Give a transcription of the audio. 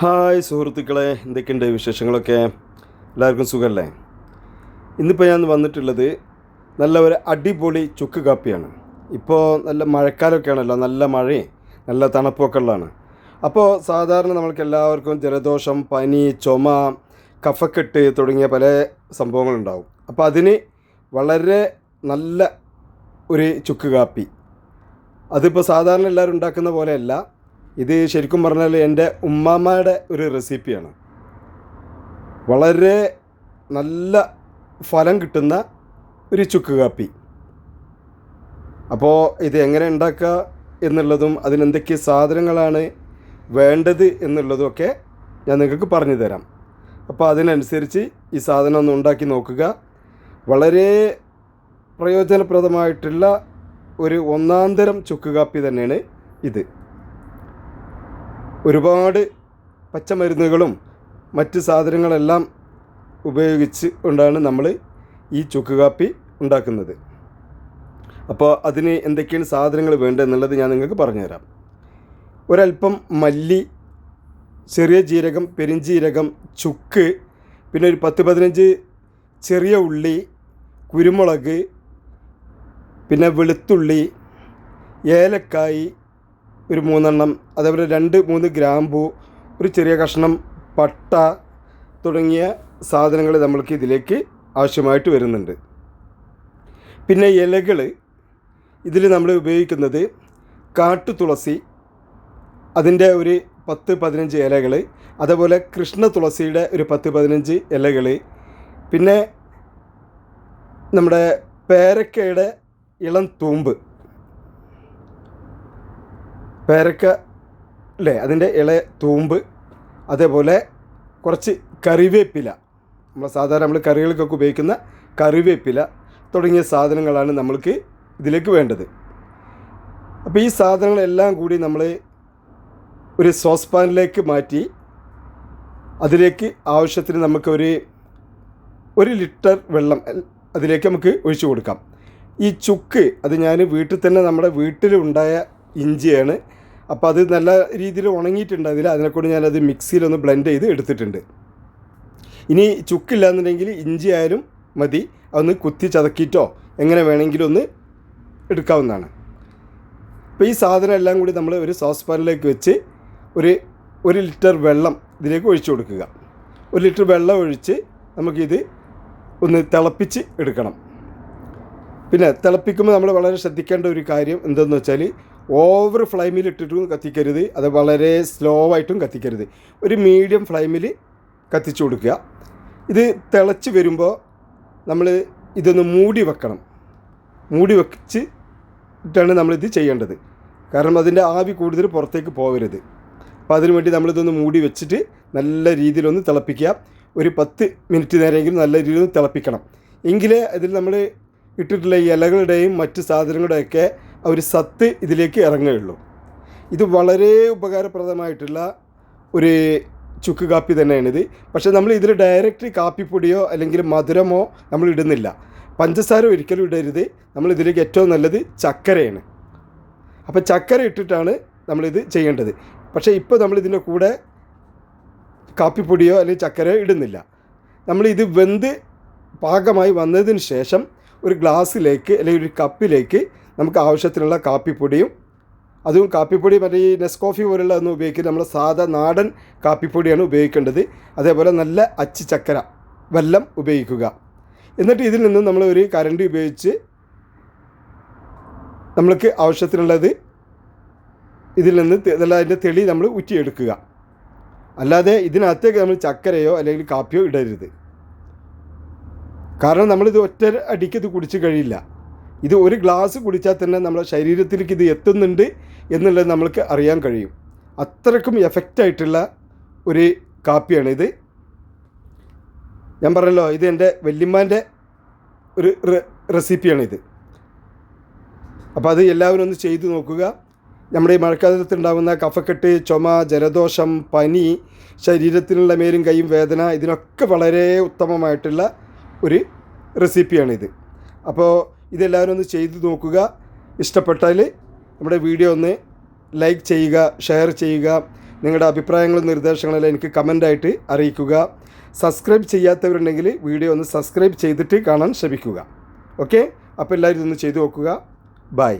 Hi സുഹൃത്തുക്കളെ എന്തൊക്കെയുണ്ട് വിശേഷങ്ങളൊക്കെ? എല്ലാവർക്കും സുഖമല്ലേ ഇന്നിപ്പോൾ ഞാൻ വന്നിട്ടുള്ളത് നല്ല ഒരു അടിപൊളി ചുക്ക് കാപ്പിയാണ്. ഇപ്പോൾ നല്ല മഴക്കാലമൊക്കെ ആണല്ലോ നല്ല മഴയും നല്ല തണുപ്പൊക്കെ ഉള്ളതാണ്. അപ്പോൾ സാധാരണ നമ്മൾക്ക് എല്ലാവർക്കും ജലദോഷം പനി ചുമ കഫക്കെട്ട് തുടങ്ങിയ പല സംഭവങ്ങളുണ്ടാവും. അപ്പോൾ അതിന് വളരെ നല്ല ഒരു ചുക്ക് കാപ്പി. അതിപ്പോൾ സാധാരണ എല്ലാവരും ഉണ്ടാക്കുന്ന പോലെയല്ല ഇത് ശരിക്കും പറഞ്ഞാൽ എന്റെ ഉമ്മാമ്മയുടെ ഒരു റെസിപ്പിയാണ്. വളരെ നല്ല ഫലം കിട്ടുന്ന ഒരു ചുക്ക് കാപ്പി. അപ്പോൾ ഇത് എങ്ങനെ ഉണ്ടാക്കുക എന്നുള്ളതും അതിനെന്തൊക്കെ സാധനങ്ങളാണ് വേണ്ടത് എന്നുള്ളതുമൊക്കെ ഞാൻ നിങ്ങൾക്ക് പറഞ്ഞു തരാം. അപ്പോൾ അതിനനുസരിച്ച് ഈ സാധനം ഒന്ന് ഉണ്ടാക്കി നോക്കുക. വളരെ പ്രയോജനപ്രദമായിട്ടുള്ള ഒരു ഒന്നാന്തരം ചുക്ക് കാപ്പി തന്നെയാണ് ഇത്. ഒരുപാട് പച്ചമരുന്നുകളും മറ്റ് സാധനങ്ങളെല്ലാം ഉപയോഗിച്ച് കൊണ്ടാണ് നമ്മൾ ഈ ചുക്ക് കാപ്പി ഉണ്ടാക്കുന്നത്. അപ്പോൾ അതിന് എന്തൊക്കെയാണ് സാധനങ്ങൾ വേണ്ടതെന്നുള്ളത് ഞാൻ നിങ്ങൾക്ക് പറഞ്ഞുതരാം. ഒരല്പം മല്ലി ചെറിയ ജീരകം പെരിഞ്ജീരകം ചുക്ക് പിന്നെ ഒരു പത്ത് പതിനഞ്ച് ചെറിയ ഉള്ളി കുരുമുളക് പിന്നെ വെളുത്തുള്ളി ഏലക്കായി ഒരു മൂന്നെണ്ണം അതേപോലെ രണ്ട് മൂന്ന് ഗ്രാമ്പു ഒരു ചെറിയ കഷ്ണം പട്ട തുടങ്ങിയ സാധനങ്ങൾ നമ്മൾക്ക് ഇതിലേക്ക് ആവശ്യമായിട്ട് വരുന്നുണ്ട്. പിന്നെ ഇലകൾ. ഇതിൽ നമ്മൾ ഉപയോഗിക്കുന്നത് കാട്ടുതുളസി അതിന്റെ ഒരു പത്ത് പതിനഞ്ച് ഇലകൾ അതേപോലെ കൃഷ്ണ തുളസിയുടെ ഒരു പത്ത് പതിനഞ്ച് ഇലകൾ പിന്നെ നമ്മുടെ പേരക്കയുടെ ഇളം തൂമ്പ്. പേരക്ക അല്ലേ അതിന്റെ ഇളയ തൂമ്പ് അതേപോലെ കുറച്ച് കറിവേപ്പില. നമ്മൾ സാധാരണ നമ്മൾ കറികൾക്കൊക്കെ ഉപയോഗിക്കുന്ന കറിവേപ്പില തുടങ്ങിയ സാധനങ്ങളാണ് നമ്മൾക്ക് ഇതിലേക്ക് വേണ്ടത്. അപ്പോൾ ഈ സാധനങ്ങളെല്ലാം കൂടി നമ്മൾ ഒരു സോസ് പാനിലേക്ക് മാറ്റി അതിലേക്ക് ആവശ്യത്തിന് നമുക്കൊരു ഒരു ലിറ്റർ വെള്ളം അതിലേക്ക് നമുക്ക് ഒഴിച്ചു കൊടുക്കാം. ഈ ചുക്ക് അത് ഞാൻ വീട്ടിൽ തന്നെ നമ്മുടെ വീട്ടിലുണ്ടായ ഇഞ്ചിയാണ്. അപ്പോൾ അത് നല്ല രീതിയിൽ ഉണങ്ങിയിട്ടുണ്ട് അതിൽ അതിനെക്കൊണ്ട് ഞാനത് മിക്സിയിലൊന്ന് ബ്ലെൻഡ് ചെയ്ത് എടുത്തിട്ടുണ്ട്. ഇനി ചുക്കില്ല എന്നുണ്ടെങ്കിൽ ഇഞ്ചി ആയാലും മതി. അതൊന്ന് കുത്തി ചതക്കിയിട്ടോ എങ്ങനെ വേണമെങ്കിലും ഒന്ന് എടുക്കാവുന്നതാണ്. അപ്പോൾ ഈ സാധനം എല്ലാം കൂടി നമ്മൾ ഒരു സോസ് പാനിലേക്ക് വെച്ച് ഒരു ഒരു ലിറ്റർ വെള്ളം ഇതിലേക്ക് ഒഴിച്ചു കൊടുക്കുക. ഒരു ലിറ്റർ വെള്ളം ഒഴിച്ച് നമുക്കിത് ഒന്ന് തിളപ്പിച്ച് എടുക്കണം. പിന്നെ തിളപ്പിക്കുമ്പോൾ നമ്മൾ വളരെ ശ്രദ്ധിക്കേണ്ട ഒരു കാര്യം എന്തെന്ന് വെച്ചാൽ ഓവർ ഫ്ലൈമിൽ ഇട്ടിട്ടും കത്തിക്കരുത്. അത് വളരെ സ്ലോ ആയിട്ടും കത്തിക്കരുത്. ഒരു മീഡിയം ഫ്ലൈമിൽ കത്തിച്ചു കൊടുക്കുക. ഇത് തിളച്ച് വരുമ്പോൾ നമ്മൾ ഇതൊന്ന് മൂടി വെക്കണം. മൂടി വെച്ച് ഇട്ടാണ് നമ്മളിത് ചെയ്യേണ്ടത്. കാരണം അതിന്റെ ആവി കൂടുതൽ പുറത്തേക്ക് പോകരുത്. അപ്പോൾ അതിനു വേണ്ടി നമ്മളിതൊന്ന് മൂടി വെച്ചിട്ട് നല്ല രീതിയിലൊന്ന് തിളപ്പിക്കുക. ഒരു പത്ത് മിനിറ്റ് നേരമെങ്കിലും നല്ല രീതിയിൽ തിളപ്പിക്കണം. എങ്കിലേ അതിൽ നമ്മൾ ഇട്ടിട്ടുള്ള ഇലകളുടെയും മറ്റ് സാധനങ്ങളുടെയൊക്കെ ആ ഒരു സത്ത് ഇതിലേക്ക് ഇറങ്ങുകയുള്ളൂ. ഇത് വളരെ ഉപകാരപ്രദമായിട്ടുള്ള ഒരു ചുക്ക് കാപ്പി തന്നെയാണിത്. പക്ഷേ നമ്മൾ ഇതിൽ ഡയറക്റ്റ് കാപ്പിപ്പൊടിയോ അല്ലെങ്കിൽ മധുരമോ നമ്മൾ ഇടുന്നില്ല. പഞ്ചസാര ഒരിക്കലും ഇടരുത്. നമ്മൾ ഇതിലേക്ക് ഏറ്റവും നല്ലത് ചക്കരയാണ്. അപ്പോൾ ചക്കര ഇട്ടിട്ടാണ് നമ്മളിത് ചെയ്യേണ്ടത്. പക്ഷേ ഇപ്പോൾ നമ്മളിതിന്റെ കൂടെ കാപ്പിപ്പൊടിയോ അല്ലെങ്കിൽ ചക്കരയോ ഇടുന്നില്ല. നമ്മളിത് വെന്ത് പാകമായി വന്നതിന് ശേഷം ഒരു ഗ്ലാസ്സിലേക്ക് അല്ലെങ്കിൽ ഒരു കപ്പിലേക്ക് നമുക്ക് ആവശ്യത്തിനുള്ള കാപ്പിപ്പൊടിയും അതും കാപ്പിപ്പൊടി മറ്റേ ഈ നെസ്കോഫി പോലുള്ള ഒന്നും ഉപയോഗിക്കുന്നത് നമ്മൾ സാധാ നാടൻ കാപ്പിപ്പൊടിയാണ് ഉപയോഗിക്കേണ്ടത്. അതേപോലെ നല്ല അച്ചി ചക്കര വെല്ലം ഉപയോഗിക്കുക. എന്നിട്ട് ഇതിൽ നിന്നും നമ്മൾ ഒരു കരണ്ടി ഉപയോഗിച്ച് നമ്മൾക്ക് ആവശ്യത്തിനുള്ളത് ഇതിൽ നിന്ന് നല്ല അതിന്റെ തെളി നമ്മൾ ഉറ്റിയെടുക്കുക അല്ലാതെ ഇതിനകത്തേക്ക് നമ്മൾ ചക്കരയോ അല്ലെങ്കിൽ കാപ്പിയോ ഇടരുത്. കാരണം നമ്മളിത് ഒറ്റ അടിക്കത് കുടിച്ച് കഴിയില്ല. ഇത് ഒരു ഗ്ലാസ് കുടിച്ചാൽ തന്നെ നമ്മുടെ ശരീരത്തിലേക്ക് ഇത് എത്തുന്നുണ്ട് എന്നുള്ളത് നമ്മൾക്ക് അറിയാൻ കഴിയും. അത്രക്കും എഫക്റ്റായിട്ടുള്ള ഒരു കാപ്പിയാണിത് ഞാൻ പറഞ്ഞല്ലോ ഇത് എന്റെ വല്യമ്മാന്റെ ഒരു റെസിപ്പിയാണിത് അപ്പോൾ അത് എല്ലാവരും ഒന്ന് ചെയ്തു നോക്കുക. നമ്മുടെ ഈ മഴക്കാലത്ത് ഉണ്ടാകുന്ന കഫക്കെട്ട് ചുമ ജലദോഷം പനി ശരീരത്തിനുള്ള മേലും കൈയും വേദന ഇതിനൊക്കെ വളരെ ഉത്തമമായിട്ടുള്ള ഒരു റെസിപ്പിയാണിത് അപ്പോൾ ഇതെല്ലാവരും ഒന്ന് ചെയ്തു നോക്കുക. ഇഷ്ടപ്പെട്ടാൽ നമ്മുടെ വീഡിയോ ഒന്ന് ലൈക്ക് ചെയ്യുക ഷെയർ ചെയ്യുക. നിങ്ങളുടെ അഭിപ്രായങ്ങളും നിർദ്ദേശങ്ങളെല്ലാം എനിക്ക് കമന്റായിട്ട് അറിയിക്കുക. സബ്സ്ക്രൈബ് ചെയ്യാത്തവരുണ്ടെങ്കിൽ വീഡിയോ ഒന്ന് സബ്സ്ക്രൈബ് ചെയ്തിട്ട് കാണാൻ ശ്രമിക്കുക. ഓക്കെ? അപ്പോൾ എല്ലാവരും ഇതൊന്ന് ചെയ്തു നോക്കുക. ബൈ.